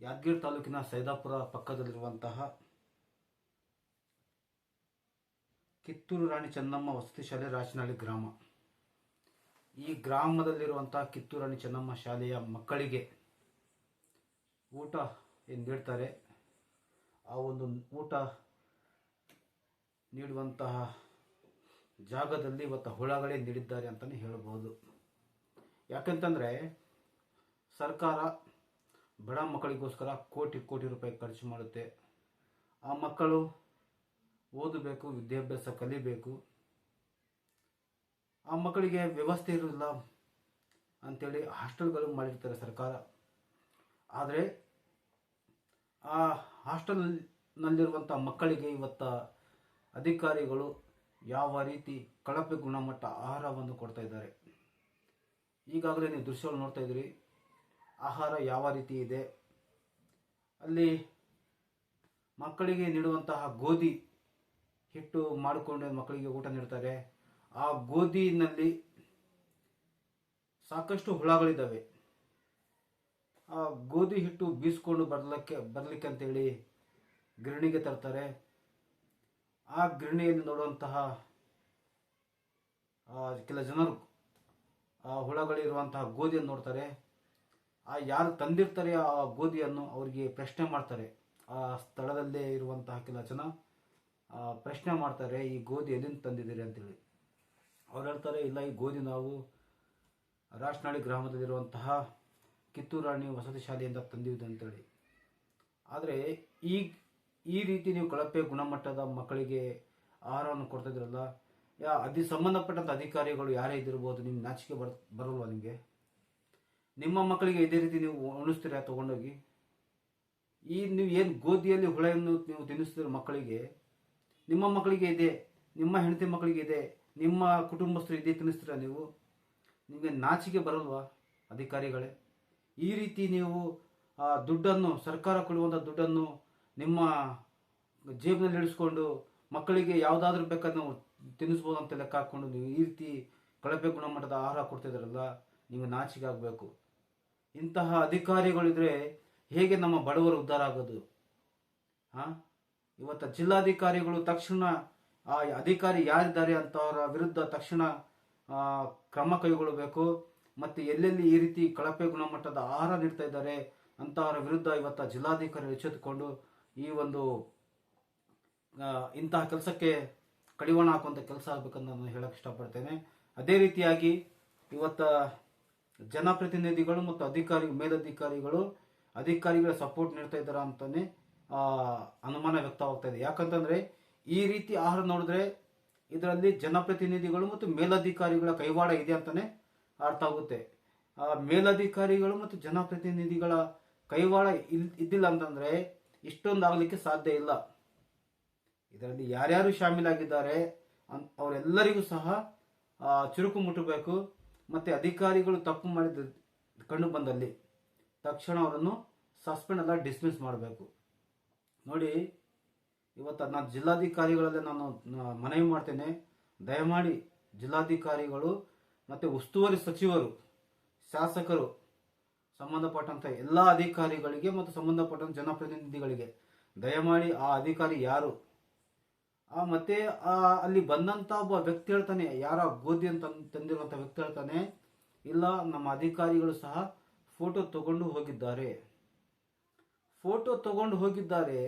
ಯಾದಗಿರಿ ತಾಲೂಕಿನ ಸೈದಾಪುರ ಪಕ್ಕದಲ್ಲಿರುವಂತಹ ಕಿತ್ತೂರು ರಾಣಿ ಚೆನ್ನಮ್ಮ ವಸತಿ ಶಾಲೆ ರಾಚನಹಳ್ಳಿ ಗ್ರಾಮ. ಈ ಗ್ರಾಮದಲ್ಲಿರುವಂತಹ ಕಿತ್ತೂರು ರಾಣಿ ಚೆನ್ನಮ್ಮ ಶಾಲೆಯ ಮಕ್ಕಳಿಗೆ ಊಟ ಏನು ನೀಡ್ತಾರೆ ಆ ಒಂದು ಊಟ ನೀಡುವಂತಹ ಜಾಗದಲ್ಲಿ ಇವತ್ತು ಹುಳಗಳೇ ನೀಡಿದ್ದಾರೆ ಅಂತಲೇ ಹೇಳಬಹುದು ಯಾಕಂತಂದರೆ ಸರ್ಕಾರ ಬಡ ಮಕ್ಕಳಿಗೋಸ್ಕರ ಕೋಟಿ ಕೋಟಿ ರೂಪಾಯಿ ಖರ್ಚು ಮಾಡುತ್ತೆ. ಆ ಮಕ್ಕಳು ಓದಬೇಕು, ವಿದ್ಯಾಭ್ಯಾಸ ಕಲಿಬೇಕು. ಆ ಮಕ್ಕಳಿಗೆ ವ್ಯವಸ್ಥೆ ಇರೋದಿಲ್ಲ ಅಂಥೇಳಿ ಹಾಸ್ಟೆಲ್ಗಳು ಮಾಡಿರ್ತಾರೆ ಸರ್ಕಾರ. ಆದರೆ ಆ ಹಾಸ್ಟೆಲ್ನಲ್ಲಿರುವಂಥ ಮಕ್ಕಳಿಗೆ ಇವತ್ತ ಅಧಿಕಾರಿಗಳು ಯಾವ ರೀತಿ ಕಳಪೆ ಗುಣಮಟ್ಟ ಆಹಾರವನ್ನು ಕೊಡ್ತಾ ಇದ್ದಾರೆ. ಈಗಾಗಲೇ ನೀವು ದೃಶ್ಯಗಳು ನೋಡ್ತಾ ಇದ್ದೀರಿ. ಆಹಾರ ಯಾವ ರೀತಿ ಇದೆ? ಅಲ್ಲಿ ಮಕ್ಕಳಿಗೆ ನೀಡುವಂತಹ ಗೋಧಿ ಹಿಟ್ಟು ಮಾಡಿಕೊಂಡು ಮಕ್ಕಳಿಗೆ ಊಟ ನೀಡ್ತಾರೆ. ಆ ಗೋಧಿನಲ್ಲಿ ಸಾಕಷ್ಟು ಹುಳಗಳಿದ್ದಾವೆ. ಆ ಗೋಧಿ ಹಿಟ್ಟು ಬೀಸ್ಕೊಂಡು ಬರಲಿಕ್ಕೆ ಬರಲಿಕ್ಕೆ ಅಂತೇಳಿ ಗಿರಣಿಗೆ ತರ್ತಾರೆ. ಆ ಗಿರಣಿಯಲ್ಲಿ ನೋಡುವಂತಹ ಕೆಲ ಜನರು ಆ ಹುಳಗಳಿರುವಂತಹ ಗೋಧಿಯನ್ನು ನೋಡ್ತಾರೆ. ಆ ಯಾರು ತಂದಿರ್ತಾರೆ ಆ ಗೋಧಿಯನ್ನು ಅವರಿಗೆ ಪ್ರಶ್ನೆ ಮಾಡ್ತಾರೆ. ಆ ಸ್ಥಳದಲ್ಲೇ ಇರುವಂತಹ ಕೆಲ ಜನ ಪ್ರಶ್ನೆ ಮಾಡ್ತಾರೆ, ಈ ಗೋಧಿ ಎಲ್ಲಿಂದ ತಂದಿದ್ದೀರಿ? ಅಂತೇಳಿ. ಅವ್ರು ಹೇಳ್ತಾರೆ, ಇಲ್ಲ, ಈ ಗೋಧಿ ನಾವು ರಾಜನಹಳ್ಳಿ ಗ್ರಾಮದಲ್ಲಿರುವಂತಹ ಕಿತ್ತೂರು ರಾಣಿ ವಸತಿ ಶಾಲೆಯಿಂದ ತಂದಿದ್ದು ಅಂತೇಳಿ. ಆದರೆ ಈ ಈ ರೀತಿ ನೀವು ಕಳಪೆ ಗುಣಮಟ್ಟದ ಮಕ್ಕಳಿಗೆ ಆಹಾರವನ್ನು ಕೊಡ್ತಾ ಇದ್ರಲ್ಲ ಯಾ ಅದಿ ಸಂಬಂಧಪಟ್ಟಂಥ ಅಧಿಕಾರಿಗಳು ಯಾರೇ ಇದ್ದಿರ್ಬೋದು ನಿಮ್ಮ ನಾಚಿಕೆ ಬರ್, ಬರಲ್ವಾ ನಿಮಗೆ? ನಿಮ್ಮ ಮಕ್ಕಳಿಗೆ ಇದೇ ರೀತಿ ನೀವು ಉಣಿಸ್ತೀರಾ ತಗೊಂಡೋಗಿ? ಈ ನೀವು ಏನು ಗೋಧಿಯಲ್ಲಿ ಹುಳೆಯನ್ನು ನೀವು ತಿನ್ನಿಸ್ತೀರ ಮಕ್ಕಳಿಗೆ? ನಿಮ್ಮ ಮಕ್ಕಳಿಗೆ ಇದೆ, ನಿಮ್ಮ ಹೆಂಡತಿ ಮಕ್ಕಳಿಗೆ ಇದೆ, ನಿಮ್ಮ ಕುಟುಂಬಸ್ಥರು ಇದೇ ತಿನ್ನಿಸ್ತೀರಾ ನೀವು? ನಿಮಗೆ ನಾಚಿಕೆ ಬರಲ್ವಾ ಅಧಿಕಾರಿಗಳೇ? ಈ ರೀತಿ ನೀವು ದುಡ್ಡನ್ನು, ಸರ್ಕಾರ ಕೊಡುವಂಥ ದುಡ್ಡನ್ನು ನಿಮ್ಮ ಜೇಬಿನಲ್ಲಿ ಇಳಿಸ್ಕೊಂಡು ಮಕ್ಕಳಿಗೆ ಯಾವುದಾದ್ರೂ ಬೇಕಾದ್ರೆ ನಾವು ತಿನ್ನಿಸ್ಬೋದು ಅಂತ ಲೆಕ್ಕ ಹಾಕ್ಕೊಂಡು ನೀವು ಈ ರೀತಿ ಕಳಪೆ ಗುಣಮಟ್ಟದ ಆಹಾರ ಕೊಡ್ತಿದ್ದಾರಲ್ಲ ನಿಮಗೆ ನಾಚಿಕೆ ಆಗಬೇಕು. ಇಂತಹ ಅಧಿಕಾರಿಗಳಿದ್ರೆ ಹೇಗೆ ನಮ್ಮ ಬಡವರು ಉದ್ಧಾರ ಆಗೋದು? ಹಾಂ? ಇವತ್ತು ಜಿಲ್ಲಾಧಿಕಾರಿಗಳು ತಕ್ಷಣ, ಆ ಅಧಿಕಾರಿ ಯಾರಿದ್ದಾರೆ ಅಂತವರ ವಿರುದ್ಧ ತಕ್ಷಣ ಕ್ರಮ ಕೈಗೊಳ್ಳಬೇಕು. ಮತ್ತು ಎಲ್ಲೆಲ್ಲಿ ಈ ರೀತಿ ಕಳಪೆ ಗುಣಮಟ್ಟದ ಆಹಾರ ನೀಡ್ತಾ ಇದ್ದಾರೆ ಅಂತವರ ವಿರುದ್ಧ ಇವತ್ತು ಜಿಲ್ಲಾಧಿಕಾರಿ ಎಚ್ಚೆತ್ತುಕೊಂಡು ಈ ಒಂದು ಇಂತಹ ಕೆಲಸಕ್ಕೆ ಕಡಿವಾಣ ಹಾಕುವಂಥ ಕೆಲಸ ಆಗಬೇಕಂತ ನಾನು ಹೇಳಕ್ಕೆ ಇಷ್ಟಪಡ್ತೇನೆ. ಅದೇ ರೀತಿಯಾಗಿ ಇವತ್ತ ಜನಪ್ರತಿನಿಧಿಗಳು ಮತ್ತು ಅಧಿಕಾರಿ ಮೇಲಧಿಕಾರಿಗಳು ಅಧಿಕಾರಿಗಳ ಸಪೋರ್ಟ್ ನೀಡ್ತಾ ಇದ್ದಾರೆ ಅಂತಾನೆ ಆ, ಅನುಮಾನ ವ್ಯಕ್ತವಾಗ್ತಾ ಇದೆ. ಯಾಕಂತಂದ್ರೆ ಈ ರೀತಿ ಆಹಾರ ನೋಡಿದ್ರೆ ಇದರಲ್ಲಿ ಜನಪ್ರತಿನಿಧಿಗಳು ಮತ್ತು ಮೇಲಧಿಕಾರಿಗಳ ಕೈವಾಡ ಇದೆ ಅಂತಾನೆ ಅರ್ಥ ಆಗುತ್ತೆ. ಮೇಲಧಿಕಾರಿಗಳು ಮತ್ತು ಜನಪ್ರತಿನಿಧಿಗಳ ಕೈವಾಡ ಇಲ್ ಇದ್ದಿಲ್ಲ ಅಂತಂದ್ರೆ ಇಷ್ಟೊಂದು ಆಗಲಿಕ್ಕೆ ಸಾಧ್ಯ ಇಲ್ಲ. ಇದರಲ್ಲಿ ಯಾರ್ಯಾರು ಶಾಮೀಲಾಗಿದ್ದಾರೆ ಅವರೆಲ್ಲರಿಗೂ ಸಹ ಚುರುಕು ಮುಟ್ಟಬೇಕು ಮತ್ತು ಅಧಿಕಾರಿಗಳು ತಪ್ಪು ಮಾಡಿದ ಕಂಡು ಬಂದಲ್ಲಿ ತಕ್ಷಣ ಅವರನ್ನು ಸಸ್ಪೆಂಡ್ ಅಲ್ಲ ಡಿಸ್ಮಿಸ್ ಮಾಡಬೇಕು. ನೋಡಿ, ಇವತ್ತು ನಾನು ಜಿಲ್ಲಾಧಿಕಾರಿಗಳಲ್ಲೇ ನಾನು ಮನವಿ ಮಾಡ್ತೇನೆ. ದಯಮಾಡಿ ಜಿಲ್ಲಾಧಿಕಾರಿಗಳು ಮತ್ತು ಉಸ್ತುವಾರಿ ಸಚಿವರು, ಶಾಸಕರು ಸಂಬಂಧಪಟ್ಟಂಥ ಎಲ್ಲ ಅಧಿಕಾರಿಗಳಿಗೆ ಮತ್ತು ಸಂಬಂಧಪಟ್ಟಂಥ ಜನಪ್ರತಿನಿಧಿಗಳಿಗೆ ದಯಮಾಡಿ ಆ ಅಧಿಕಾರಿ ಯಾರು? ಆ, ಮತ್ತೆ ಅಲ್ಲಿ ಬಂದಂತ ಒಬ್ಬ ವ್ಯಕ್ತಿ ಹೇಳ್ತಾನೆ, ಯಾರ ಗೋಧಿ ಅಂತ ತಂದಿರುವಂತ ವ್ಯಕ್ತಿ ಹೇಳ್ತಾನೆ, ಇಲ್ಲ, ನಮ್ಮ ಅಧಿಕಾರಿಗಳು ಸಹ ಫೋಟೋ ತಗೊಂಡು ಹೋಗಿದ್ದಾರೆ. ಫೋಟೋ ತಗೊಂಡು ಹೋಗಿದ್ದಾರೆ,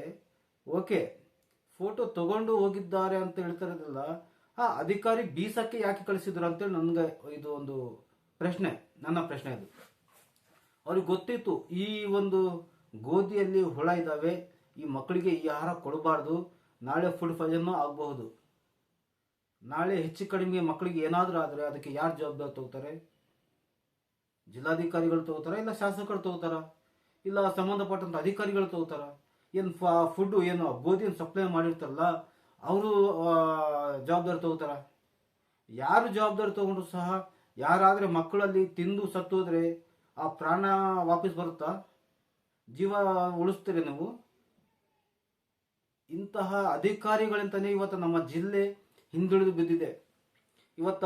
ಓಕೆ ಫೋಟೋ ತಗೊಂಡು ಹೋಗಿದ್ದಾರೆ ಅಂತ ಹೇಳ್ತಾರಲ್ಲ ಆ, ಅಧಿಕಾರಿ ಬೀಸಕ್ಕೆ ಯಾಕೆ ಕಳಿಸಿದ್ರು ಅಂತೇಳಿ ನನಗೆ ಇದು ಒಂದು ಪ್ರಶ್ನೆ, ನನ್ನ ಪ್ರಶ್ನೆ ಇದು ಅವ್ರಿಗೆ ಗೊತ್ತಿತ್ತು, ಈ ಒಂದು ಗೋಧಿಯಲ್ಲಿ ಹುಳ ಇದ್ದಾವೆ, ಈ ಮಕ್ಕಳಿಗೆ ಈ ಆಹಾರ ಕೊಡಬಾರ್ದು ನಾಳೆ ಫುಡ್ ಪಾಯ್ಸನ್ ಆಗಬಹುದು. ನಾಳೆ ಹೆಚ್ಚು ಕಡಿಮೆ ಮಕ್ಕಳಿಗೆ ಏನಾದರೂ ಆದರೆ ಅದಕ್ಕೆ ಯಾರು ಜವಾಬ್ದಾರಿ ತಗೋತಾರೆ? ಜಿಲ್ಲಾಧಿಕಾರಿಗಳು ತಗೋತಾರ ಇಲ್ಲ ಶಾಸಕರು ತಗೋತಾರ? ಇಲ್ಲ ಸಂಬಂಧಪಟ್ಟಂಥ ಅಧಿಕಾರಿಗಳು ತಗೋತಾರ? ಏನು ಫುಡ್ ಏನು ಗೋಧಿಯನ್ನು ಸಪ್ಲೈ ಮಾಡಿರ್ತಾರಲ್ಲ, ಅವರು ಜವಾಬ್ದಾರಿ ತಗೋತಾರ? ಯಾರು ಜವಾಬ್ದಾರಿ ತಗೊಂಡ್ರು ಸಹ ಯಾರಾದರೆ ಮಕ್ಕಳಲ್ಲಿ ತಿಂದು ಸತ್ತು ಹೋದ್ರೆ ಆ ಪ್ರಾಣ ವಾಪಸ್ ಬರುತ್ತಾ? ಜೀವ ಉಳಿಸ್ತೀರಿ ನೀವು? ಇಂತಹ ಅಧಿಕಾರಿಗಳಿಂದನೇ ಇವತ್ತು ನಮ್ಮ ಜಿಲ್ಲೆ ಹಿಂದುಳಿದು ಬಿದ್ದಿದೆ. ಇವತ್ತ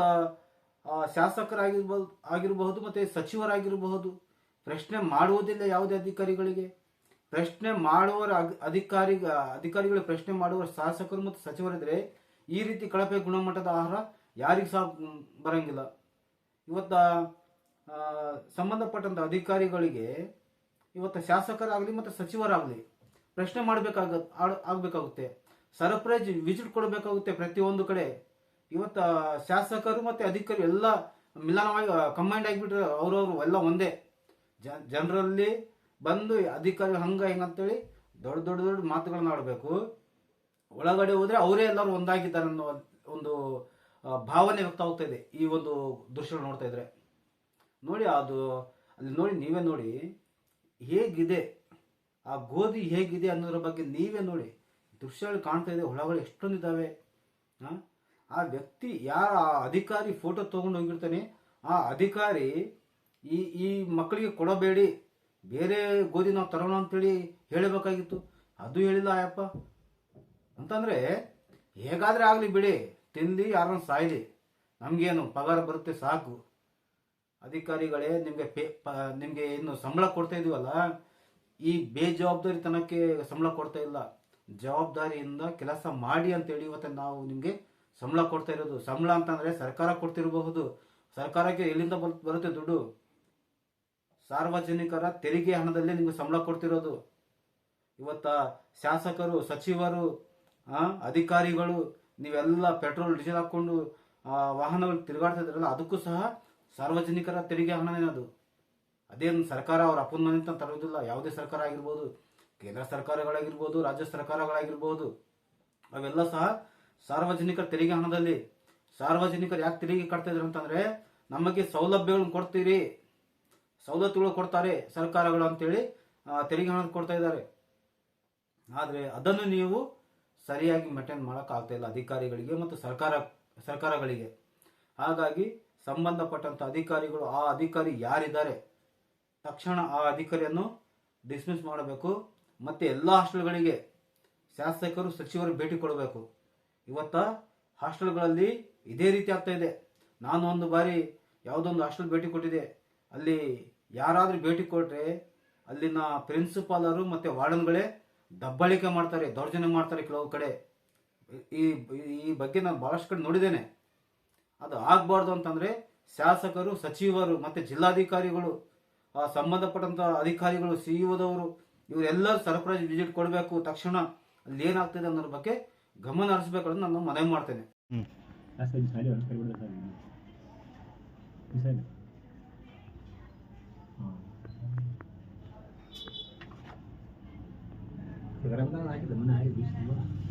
ಶಾಸಕರಾಗಿರ್ಬೋದು ಆಗಿರಬಹುದು ಮತ್ತು ಸಚಿವರಾಗಿರಬಹುದು, ಪ್ರಶ್ನೆ ಮಾಡುವುದಿಲ್ಲ ಯಾವುದೇ ಅಧಿಕಾರಿಗಳಿಗೆ. ಪ್ರಶ್ನೆ ಮಾಡುವರ ಅಧಿಕಾರಿ, ಅಧಿಕಾರಿಗಳು ಪ್ರಶ್ನೆ ಮಾಡುವ ಶಾಸಕರು ಮತ್ತು ಸಚಿವರಿದ್ರೆ ಈ ರೀತಿ ಕಳಪೆ ಗುಣಮಟ್ಟದ ಆಹಾರ ಯಾರಿಗೂ ಸಹ ಬರಂಗಿಲ್ಲ. ಇವತ್ತ ಸಂಬಂಧಪಟ್ಟಂಥ ಅಧಿಕಾರಿಗಳಿಗೆ ಇವತ್ತು ಶಾಸಕರಾಗಲಿ ಮತ್ತು ಸಚಿವರಾಗಲಿ ಪ್ರಶ್ನೆ ಮಾಡಬೇಕಾಗ ಆಗಬೇಕಾಗುತ್ತೆ. ಸರ್ಪ್ರೈಸ್ ವಿಸಿಟ್ ಕೊಡಬೇಕಾಗುತ್ತೆ ಪ್ರತಿಯೊಂದು ಕಡೆ. ಇವತ್ತು ಶಾಸಕರು ಮತ್ತು ಅಧಿಕಾರಿ ಎಲ್ಲ ಮಿಲನವಾಗಿ ಕಂಬೈಂಡ್ ಆಗಿಬಿಟ್ರೆ ಅವರವರು ಎಲ್ಲ ಒಂದೇ. ಜನರಲ್ಲಿ ಬಂದು ಅಧಿಕಾರಿ ಹಂಗ ಹೆಂಗಂತೇಳಿ ದೊಡ್ಡ ದೊಡ್ಡ ದೊಡ್ಡ ಮಾತುಗಳನ್ನ ಆಡಬೇಕು. ಒಳಗಡೆ ಹೋದರೆ ಅವರೇ ಎಲ್ಲರೂ ಒಂದಾಗಿದ್ದಾರೆ ಅನ್ನೋ ಒಂದು ಭಾವನೆ ವ್ಯಕ್ತ ಇದೆ ಈ ಒಂದು ದೃಶ್ಯ ನೋಡ್ತಾ ಇದ್ರೆ. ನೋಡಿ ಅದು, ಅಲ್ಲಿ ನೋಡಿ ನೀವೇ ನೋಡಿ ಹೇಗಿದೆ ಆ ಗೋಧಿ ಹೇಗಿದೆ ಅನ್ನೋದ್ರ ಬಗ್ಗೆ ನೀವೇ ನೋಡಿ. ದೃಶ್ಯಗಳು ಕಾಣ್ತಾ ಇದೆ, ಹೊಳಗಳು ಎಷ್ಟೊಂದಿದ್ದಾವೆ. ಆ? ವ್ಯಕ್ತಿ ಯಾರ ಆ ಅಧಿಕಾರಿ ಫೋಟೋ ತಗೊಂಡು ಹೋಗಿರ್ತಾನೆ, ಆ ಅಧಿಕಾರಿ ಈ ಈ ಮಕ್ಕಳಿಗೆ ಕೊಡಬೇಡಿ, ಬೇರೆ ಗೋಧಿ ನಾವು ತರೋಣ ಅಂತೇಳಿ ಹೇಳಬೇಕಾಗಿತ್ತು. ಅದು ಹೇಳಿಲ್ಲ ಆಯಪ್ಪ ಅಂತಂದ್ರೆ, ಹೇಗಾದರೆ ಆಗಲಿ ಬಿಡಿ ತಿಂದು ಯಾರನ್ನ ಸಾಯ್ಲಿ. ನಮಗೇನು ಪಗಾರ ಬರುತ್ತೆ ಸಾಕು. ಅಧಿಕಾರಿಗಳೇ ನಿಮಗೆ ಪ ನಿಮಗೆ ಏನು ಸಂಬಳ ಕೊಡ್ತಾ ಇದೀವಲ್ಲ ಈ ಬೇಜವಾಬ್ದಾರಿತನಕ್ಕೆ ಸಂಬಳ ಕೊಡ್ತಾ ಇಲ್ಲ. ಜವಾಬ್ದಾರಿಯಿಂದ ಕೆಲಸ ಮಾಡಿ ಅಂತೇಳಿ ಇವತ್ತು ನಾವು ನಿಮಗೆ ಸಂಬಳ ಕೊಡ್ತಾ ಇರೋದು. ಸಂಬಳ ಅಂತಂದ್ರೆ ಸರ್ಕಾರ ಕೊಡ್ತಿರಬಹುದು. ಸರ್ಕಾರಕ್ಕೆ ಎಲ್ಲಿಂದ ಬರ್- ಬರುತ್ತೆ ದುಡ್ಡು? ಸಾರ್ವಜನಿಕರ ತೆರಿಗೆ ಹಣದಲ್ಲೇ ನಿಮಗೆ ಸಂಬಳ ಕೊಡ್ತಿರೋದು. ಇವತ್ತ ಶಾಸಕರು ಸಚಿವರು ಅಧಿಕಾರಿಗಳು ನೀವೆಲ್ಲ ಪೆಟ್ರೋಲ್ ಡೀಸೆಲ್ ಹಾಕೊಂಡು ಆ, ವಾಹನಗಳು ತಿರುಗಾಡ್ತಾ ಇದ್ರಲ್ಲ ಅದಕ್ಕೂ ಸಹ ಸಾರ್ವಜನಿಕರ ತೆರಿಗೆ ಹಣನೇ ಅದು ಅದೇನು ಸರ್ಕಾರ ಅವ್ರ ಅಪ್ಪನ ಮನೆ ಅಂತ ಯಾವುದೇ ಸರ್ಕಾರ ಆಗಿರ್ಬೋದು, ಕೇಂದ್ರ ಸರ್ಕಾರಗಳಾಗಿರ್ಬೋದು, ರಾಜ್ಯ ಸರ್ಕಾರಗಳಾಗಿರ್ಬೋದು, ಅವೆಲ್ಲ ಸಹ ಸಾರ್ವಜನಿಕರ ತೆರಿಗೆ ಹಣದಲ್ಲಿ. ಸಾರ್ವಜನಿಕರು ಯಾಕೆ ತೆರಿಗೆ ಕಟ್ತಾ ಅಂತಂದ್ರೆ, ನಮಗೆ ಸೌಲಭ್ಯಗಳನ್ನು ಕೊಡ್ತೀರಿ, ಸವಲತ್ತುಗಳು ಕೊಡ್ತಾರೆ ಸರ್ಕಾರಗಳು ಅಂತೇಳಿ ತೆರಿಗೆ ಹಣ ಕೊಡ್ತಾ ಇದ್ದಾರೆ. ಆದರೆ ಅದನ್ನು ನೀವು ಸರಿಯಾಗಿ ಮೇಂಟೈನ್ ಮಾಡೋಕ್ಕಾಗ್ತಾ ಇಲ್ಲ ಅಧಿಕಾರಿಗಳಿಗೆ ಮತ್ತು ಸರ್ಕಾರ, ಸರ್ಕಾರಗಳಿಗೆ. ಹಾಗಾಗಿ ಸಂಬಂಧಪಟ್ಟಂತ ಅಧಿಕಾರಿಗಳು, ಆ ಅಧಿಕಾರಿ ಯಾರಿದ್ದಾರೆ? ತಕ್ಷಣ ಆ ಅಧಿಕಾರಿಯನ್ನು ಡಿಸ್ಮಿಸ್ ಮಾಡಬೇಕು. ಮತ್ತು ಎಲ್ಲ ಹಾಸ್ಟೆಲ್ಗಳಿಗೆ ಶಾಸಕರು, ಸಚಿವರು ಭೇಟಿ ಕೊಡಬೇಕು. ಇವತ್ತ ಹಾಸ್ಟೆಲ್ಗಳಲ್ಲಿ ಇದೇ ರೀತಿ ಆಗ್ತಾ ಇದೆ. ನಾನು ಒಂದು ಬಾರಿ ಯಾವುದೊಂದು ಹಾಸ್ಟೆಲ್ ಭೇಟಿ ಕೊಟ್ಟಿದೆ. ಅಲ್ಲಿ ಯಾರಾದರೂ ಭೇಟಿ ಕೊಟ್ಟರೆ ಅಲ್ಲಿನ ಪ್ರಿನ್ಸಿಪಾಲರು ಮತ್ತು ವಾರ್ಡನ್ಗಳೇ ದಬ್ಬಾಳಿಕೆ ಮಾಡ್ತಾರೆ, ದೌರ್ಜನ್ಯ ಮಾಡ್ತಾರೆ ಕೆಲವು ಕಡೆ. ಈ ಈ ಬಗ್ಗೆ ನಾನು ಭಾಳಷ್ಟು ಕಡೆ ನೋಡಿದ್ದೇನೆ. ಅದು ಆಗಬಾರ್ದು ಅಂತಂದರೆ ಶಾಸಕರು, ಸಚಿವರು ಮತ್ತು ಜಿಲ್ಲಾಧಿಕಾರಿಗಳು ಆ ಸಂಬಂಧಪಟ್ಟಂತ ಅಧಿಕಾರಿಗಳು ಸಿ ಇಒದವರು ಇವರೆಲ್ಲರೂ ಸರ್ಪ್ರೈಸ್ ವಿಸಿಟ್ ಕೊಡಬೇಕು. ತಕ್ಷಣ ಅಲ್ಲಿ ಏನಾಗ್ತಿದೆ ಅನ್ನೋದ್ರ ಬಗ್ಗೆ ಗಮನ ಹರಿಸಬೇಕು ಅಂತ ನಾನು ಮನವಿ ಮಾಡ್ತೇನೆ. ನಾನು el salario,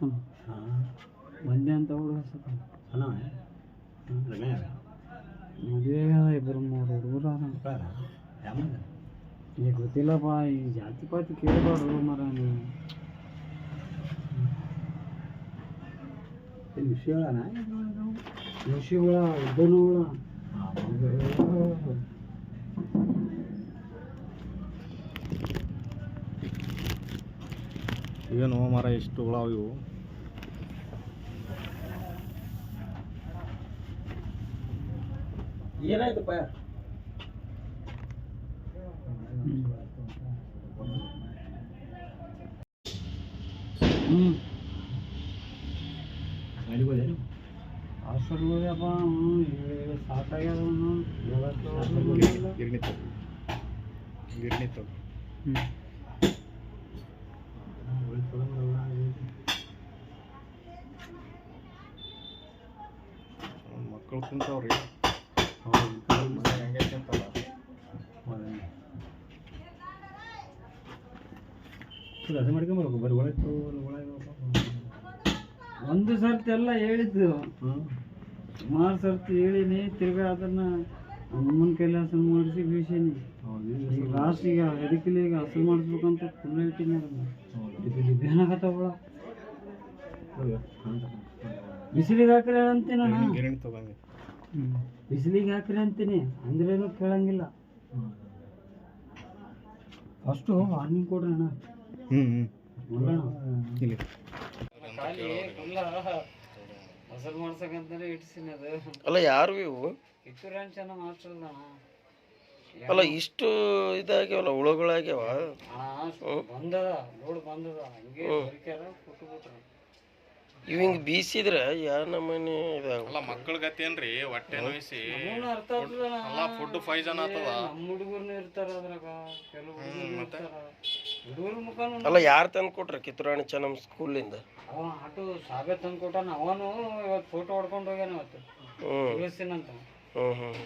ಹಾಂ. ಬಂದೆ ಅಂತ ಹುಡುಗ ಸಣ್ಣ ಲಗ್ನ ಮದುವೆ ಇಬ್ಬರು ಮೂರು ಹುಡುಗರು ಈಗ ಗೊತ್ತಿಲ್ಲಪ್ಪ ಈ ಜಾತಿ ಪಾತಿ ಕೇಳಬಾರ್ದು ಮರ ನೀವು ವಿಷಯಗಳನ್ನ ಋಷಿಗಳ ಉದ್ದನುಗಳ. ಏನು ಮರ ಎಷ್ಟು ಹುಳ ಇವು. ಏನಾಯ್ತಪ್ಪ? ಹ್ಞೂ ಹಾಸ್ಪಿಟ್ಲ್ಗೋಗ್ಯಪ್ಪ ಹ್ಞೂ ಈಗ ಸಾಕಾಗ್ಯದ ಅವನು ಇವತ್ತು ಗಿರಣಿ ತಗೋ ಗಿರಣಿ ತಗೋ ಹ್ಞೂ ಕುಂತಾವ್ರಿ. ಹೆಂಗೆ ಕೆಲಸ ಮಾಡ್ಕೊಂಬರ್ಬೇಕು ಬರೀ ಒಳಗೆ ಒಳಗೆ ಒಂದು ಸರ್ತಿ ಎಲ್ಲ ಹೇಳಿದ್ದು. ಸುಮಾರು ಸರ್ತಿ ಹೇಳಿನಿ ತಿರ್ಗಾ ಅದನ್ನ ಅಮ್ಮನ ಕೈಲಿ ಹಸಲು ಮಾಡಿಸಿ ಬೀಸಿನಿ. ಈಗ ಲಾಸ್ಟ್ ಈಗ ಎದಕ್ಕಿಲ್ಲ ಈಗ ಹಸನ್ ಮಾಡಿಸ್ಬೇಕಂತ ಫುಲ್ ಹೇಳ್ತೀನಿ ಅದನ್ನ. ಏನಾಗತ್ತವಳ ಬಿಸಿಲಿಗೆ ಹಾಕ್ರೆ ಅಂತೀನಿ ನಾನು ಬಿಸಿಲಿಗೆ ಹಾಕ್ರಿ ಅಂತೀನಿ. ಅಂದ್ರೇನು ಕೇಳಂಗಿಲ್ಲ. ಫಸ್ಟು ವಾರ್ನಿಂಗ್ ಕೊಡ್ರಿ ಅಣ್ಣ. ಮಾಡ್ಸಕಂತಾನೆ ಇಟ್ಸಿನಿ ಅದು. ಅಲ್ಲ ಯಾರು ಇವು? ಅಲ್ಲ ಇಷ್ಟು ಇದಾಗ್ಯಾವಲ್ಲ ಹುಳುಗಳಾಗ್ಯಾವ? ಬಂದದ ನೋಡ್ ಬಂದದ. ಹಂಗೆ ಕೊಟ್ಟು ಬಿಟ್ರು. ಇವ್ ಹಿಂಗ್ ಬೀಸಿದ್ರ ಯಾ ನಮ್ಮನೆ ಇದಾವ ಅಲ್ಲ ಮಕ್ಕಳ ಗತಿ ಏನ್ರಿ? ಹೊಟ್ಟೆ ನೋಯಿಸಿ. ಅಲ್ಲ ಫುಡ್ ಪಾಯ್ಸನ್ ಆತದ ಅಲ್ಲ ಯಾರು ತಂದು ಕೊಟ್ರ ಕಿತ್ತೂರಾಣಿ ಚೆನ್ನಮ್ಮ ಸ್ಕೂಲಿಂದ? ಅವ ಆಟೋ ಸಾಬೆ ತಂದು ಕೊಟ್ಟಾನ. ಅವನು ಇವತ್ತು ಫೋಟೋ ಹೊಡ್ಕೊಂಡು ಹೋಗ್ಯಾನ ಇವತ್ತು. ಹ್ಮ್. ಹ್ಞೂ ಹ್ಮ್.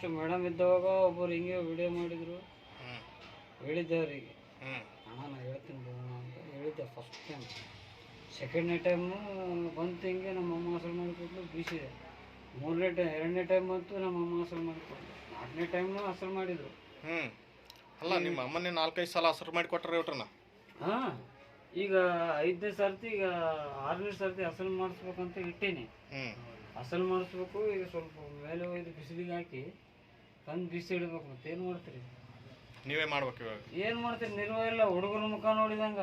ಫಸ್ಟ್ ಮೇಡಮ್ ಇದ್ದಾಗ ಒಬ್ಬರು ಹಿಂಗೆ ವಿಡಿಯೋ ಮಾಡಿದ್ರು. ಹೇಳಿದ್ದೆ ಅವರಿಗೆ ಅಣ್ಣ ನಾನು ಹೇಳ್ತೀನಿ ಬಿಡೋಣ ಅಂತ ಹೇಳಿದ್ದೆ ಫಸ್ಟ್ ಟೈಮ್ ಸೆಕೆಂಡ್ನೇ ಟೈಮು ಬಂತು ಹಿಂಗೆ ನಮ್ಮ ಅಮ್ಮ ಹಸರು ಮಾಡಿಕೊಟ್ಲು ಬೀಸಿದೆ. ಮೂರನೇ ಟೈಮ್ ಎರಡನೇ ಟೈಮ್ ಬಂತು ನಮ್ಮ ಅಮ್ಮ ಹಸರು ಮಾಡಿಕೊಟ್ಲು. ನಾಲ್ಕನೇ ಟೈಮ್ನು ಹಸರು ಮಾಡಿದ್ರು. ಹ್ಮ್. ಅಲ್ಲ ನಿಮ್ಮ ಅಮ್ಮನೇ ನಾಲ್ಕೈದು ಸಲ ಹಸರು ಮಾಡಿ ಕೊಟ್ರೆ ಇವ್ರನ್ನ? ಹಾಂ. ಈಗ ಐದನೇ ಸರ್ತಿ ಈಗ ಆರನೇ ಸರ್ತಿ ಹಸಲು ಮಾಡಿಸ್ಬೇಕಂತ ಇಟ್ಟೀನಿ. ಹಸಲು ಮಾಡಿಸ್ಬೇಕು ಈಗ ಸ್ವಲ್ಪ ಮೇಲೆ ಒಯ್ದು ಬಿಸಿಲಿಗೆ ಹಾಕಿ ತಂದು ಬಿಸಿ ಇಡಬೇಕು ಮತ್ತೆ ಏನು ಮಾಡ್ತೀರಿ? ನೀವೇ ಮಾಡ್ಬೇಕು ಇವಾಗ. ಏನು ಮಾಡ್ತೀರಿ? ನಿರ್ವ ಇಲ್ಲ ಹುಡುಗರ ಮುಖ ನೋಡಿದಂಗ.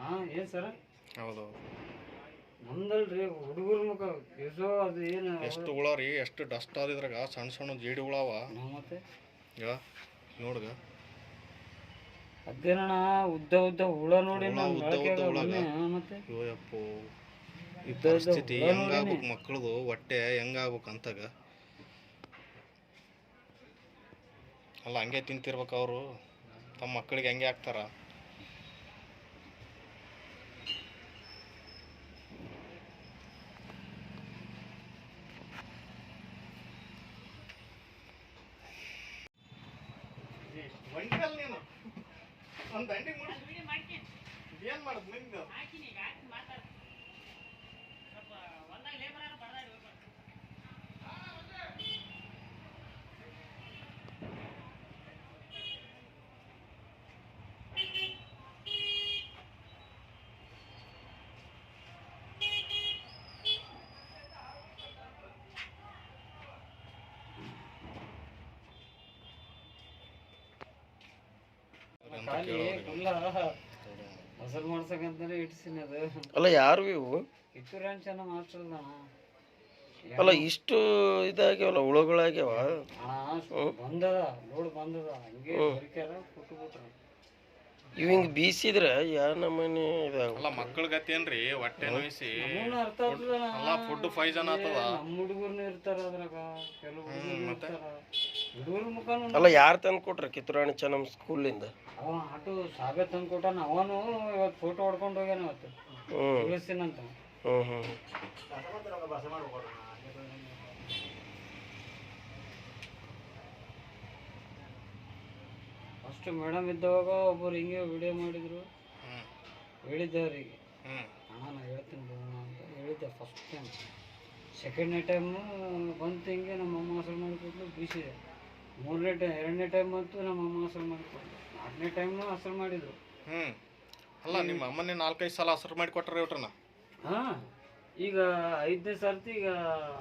ಹಾಂ ಏನು ಸರ? ಹೌದು. ನಮ್ದಲ್ರಿ ಹುಡುಗರ ಮುಖ ಇದೋ ಅದು ಏನು ಎಷ್ಟು ಹುಳ ರೀ ಎಷ್ಟು ಡಸ್ಟ್ ಆದಿದ್ರಾಗ ಸಣ್ಣ ಸಣ್ಣ ಜೇಡಿ ಹುಳವ ಮತ್ತೆ? ಈಗ ನೋಡ್ಗ. ಅದೇನಣ್ಣ ಉದ್ದ ಉದ್ದ ಹುಳ ನೋಡಿ ನಾವು ಉದ್ದ ಉದ್ದ ಹುಳಗ? ಮತ್ತೆ? ಈ ಪರಿಸ್ಥಿತಿ ಹೆಂಗಾಗ್ಬೇಕು ಮಕ್ಕಳದು ಹೊಟ್ಟೆ ಹೆಂಗಾಗ್ಬೇಕು ಅಂತಾಗ? ಅಲ್ಲ ಹಂಗೆ ತಿಂತಿರ್ಬೇಕು ಅವರು. ತಮ್ಮ ಮಕ್ಕಳಿಗೆ ಹಂಗೆ ಹಾಕ್ತಾರ. ಏನ್ ಮಾಡುದು ನಿಮ್ದು ಮಾಡ್ಸಕಂತಾನೆ ಇಟ್ಸಿನಿ ಅದು. ಅಲ್ಲ ಯಾರು ಇವು? ಮಾಸ್ಟರ್ ಅಲ್ಲ ಇಷ್ಟು ಇದಾಗ್ಯಾವಲ್ಲ ಹುಳುಗಳಾಗ್ಯಾವ? ಅಣ್ಣ ಬಂದದ ಲೋಡ್ ಬಂದದ. ಹಂಗೆ ಬರಿಕ್ಯಾರ ಕೊಟ್ಟು ಬಿಟ್ರು ಇವ್ ಹಿಂಗ್ ಬೀಸಿದ್ರ ಯಾ ನಮ್ಮನೆ ಅಲ್ಲ ಮಕ್ಕಳ ಗತಿ ಏನ್ರಿ? ಹೊಟ್ಟೆ ನೋಯಿಸಿ. ನಮೂನ ಅರ್ಥ ಆಗ್ತದ ಅಲ್ಲ ಫುಡ್ ಪಾಯ್ಸನ್ ಆತದ ನಮ್ಮ ಹುಡುಗರ್ನು ಇರ್ತಾರ ಅದ್ರಾಗ. ಕೆಲವು ಹುಡುಗರ ಅಲ್ಲ ಯಾರು ತಂದು ಕೊಟ್ರ ಕಿತ್ತೂರಾಣಿ ಚೆನ್ನಮ್ಮ ಸ್ಕೂಲಿಂದ ಅವ ಆಟೋ ಸಾಬೆ ತಂದು ಕೊಟ್ಟಾನ ಅವನು ಇವತ್ತು ಫೋಟೋ ಹೊಡ್ಕೊಂಡು ಹೋಗ್ಯಾನ ಇವತ್ತು. ತಿಳಿಸ್ತೀನಂತ ಫಸ್ಟ್ ಮೇಡಮ್ ಇದ್ದವಾಗ ಒಬ್ಬರು ಹಿಂಗೆ ವಿಡಿಯೋ ಮಾಡಿದ್ರು. ಹೇಳಿದ್ದೆ ಅವರಿಗೆ ಅಣ್ಣ ನಾನು ಹೇಳ್ತೀನಿ ಬಿಡೋಣ ಅಂತ ಹೇಳಿದ್ದೆ ಫಸ್ಟ್ ಟೈಮ್ ಸೆಕೆಂಡ್ನೇ ಟೈಮು ಬಂತು ಹಿಂಗೆ ನಮ್ಮ ಅಮ್ಮ ಹಸರು ಮಾಡಿಕೊಟ್ಟು ಬೀಸಿದೆ. ಮೂರನೇ ಟೈಮ್ ಎರಡನೇ ಟೈಮ್ ಬಂತು ನಮ್ಮ ಅಮ್ಮ ಹಸರು ಮಾಡಿಕೊಟ್ಲು. ನಾಲ್ಕನೇ ಟೈಮ್ನು ಹಸರು ಮಾಡಿದ್ರು. ಹ್ಮ್. ಅಲ್ಲ ನಿಮ್ಮ ಅಮ್ಮನೇ ನಾಲ್ಕೈದು ಸಲ ಹಸ್ರು ಮಾಡಿ ಕೊಟ್ರೆ ಇವ್ರನ್ನ ಹಾಂ ಈಗ ಐದನೇ ಸರ್ತಿ ಈಗ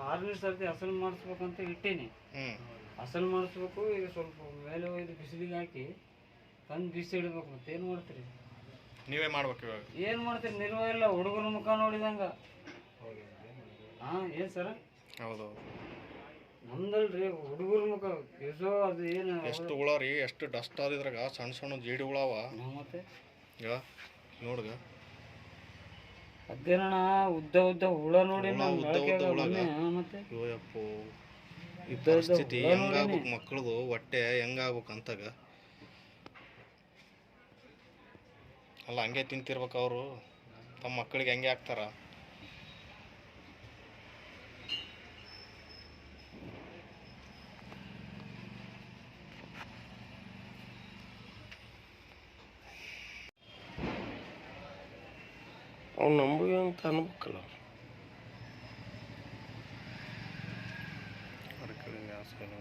ಆರನೇ ಸರ್ತಿ ಹಸಲು ಮಾಡಿಸ್ಬೇಕಂತ ಇಟ್ಟೀನಿ. ಹಸಲು ಮಾಡಿಸ್ಬೇಕು ಈಗ ಸ್ವಲ್ಪ ಮೇಲೆ ಒಯ್ದು ಬಿಸಿಲಿಗೆ ಹಾಕಿ ತಂದು ಬಿಸಿ ಇಡಬೇಕು ಮತ್ತೆ ಏನು ಮಾಡ್ತೀರಿ? ನೀವೇ ಮಾಡ್ಬೇಕು ಇವಾಗ. ಏನು ಮಾಡ್ತೀರಿ? ನಿಲ್ವ ಇಲ್ಲ ಹುಡುಗರ ಮುಖ ನೋಡಿದಂಗ ಹಾಂ ಏನು ಸರ? ಹೌದು. ನಮ್ದಲ್ರಿ ಹುಡುಗರ ಮುಖ ಅದು ಏನು ಎಷ್ಟು ಹುಳ ರೀ ಎಷ್ಟು ಡಸ್ಟ್ ಆದ ಇದ್ರಾಗ ಸಣ್ಣ ಸಣ್ಣ ಜೇಡಿ ಹುಳವ. ಅವ ಮತ್ತೆ? ಈಗ ನೋಡ್ಗ. ಅದೇನಣ್ಣ ಉದ್ದ ಉದ್ದ ಹುಳ ನೋಡಿ ಹುಳ ಉದ್ದ ಉದ್ದ ಹುಳಗ? ಮತ್ತೆ? ಅಯ್ಯಪ್ಪೋ ಈ ಪರಿಸ್ಥಿತಿ ಹುಳ ಹೆಂಗಾಗ್ಬೇಕು ಮಕ್ಕಳದು ಹೊಟ್ಟೆ ಹೆಂಗಾಗ್ಬೇಕು ಅಂತಾಗ. ಅಲ್ಲ ಹಂಗೆ ತಿಂತಿರ್ಬೇಕು ಅವರು. ತಮ್ಮ ಮಕ್ಕಳಿಗೆ ಹೆಂಗೆ ಹಾಕ್ತಾರ? ಅವ್ನು ನಂಬುವೆ ಅಂತ ಅನ್ಬೇಕಲ್ಲ ಅದಕ್ಕೆ ವ್ಯಾಸನ